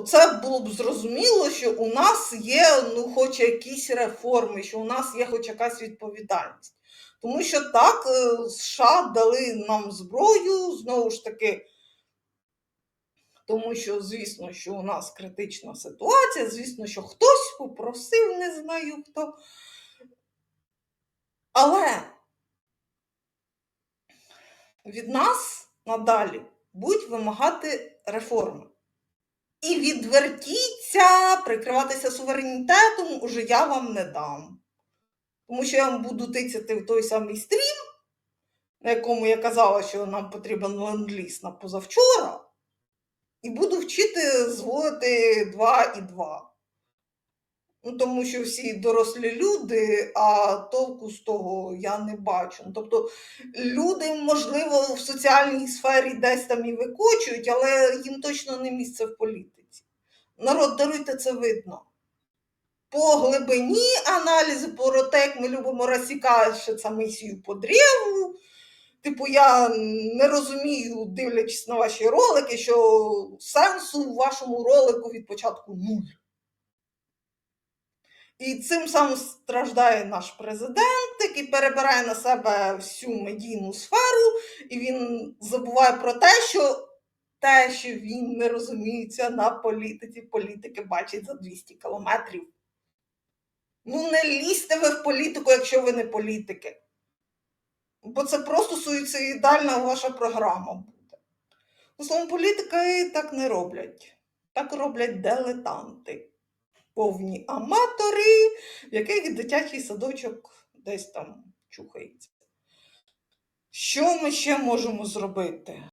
це було б зрозуміло, що у нас є ну, хоч якісь реформи, що у нас є хоч якась відповідальність. Тому що так, е, США дали нам зброю, знову ж таки, тому що, звісно, що у нас критична ситуація, звісно, що хтось попросив, не знаю хто. Але від нас надалі будуть вимагати реформи. І відвертіться, прикриватися суверенітетом уже я вам не дам. Тому що я вам буду тицяти в той самий стрім, на якому я казала, що нам потрібен ленд-ліз на позавчора, і буду вчити зводити 2 і 2. Ну, тому що всі дорослі люди, а толку з того я не бачу. Ну, Тобто люди, можливо, в соціальній сфері десь там і викочують, але їм точно не місце в політиці. Народ, даруйте це видно. По глибині аналізу, про те, як ми любимо розсікати мисію по древу. Типу, я не розумію, дивлячись на ваші ролики, що сенсу в вашому ролику від початку нуль. І цим самим страждає наш президент, який перебирає на себе всю медійну сферу, і він забуває про те, що те, що він не розуміється на політиці, політики бачить за 200 кілометрів. Ну, не лізьте ви в політику, якщо ви не політики. Бо це просто суїцидальна ваша програма буде. Словом, політики так не роблять. Так роблять дилетанти повні аматори, в яких дитячий садочок десь там чухається. Що ми ще можемо зробити?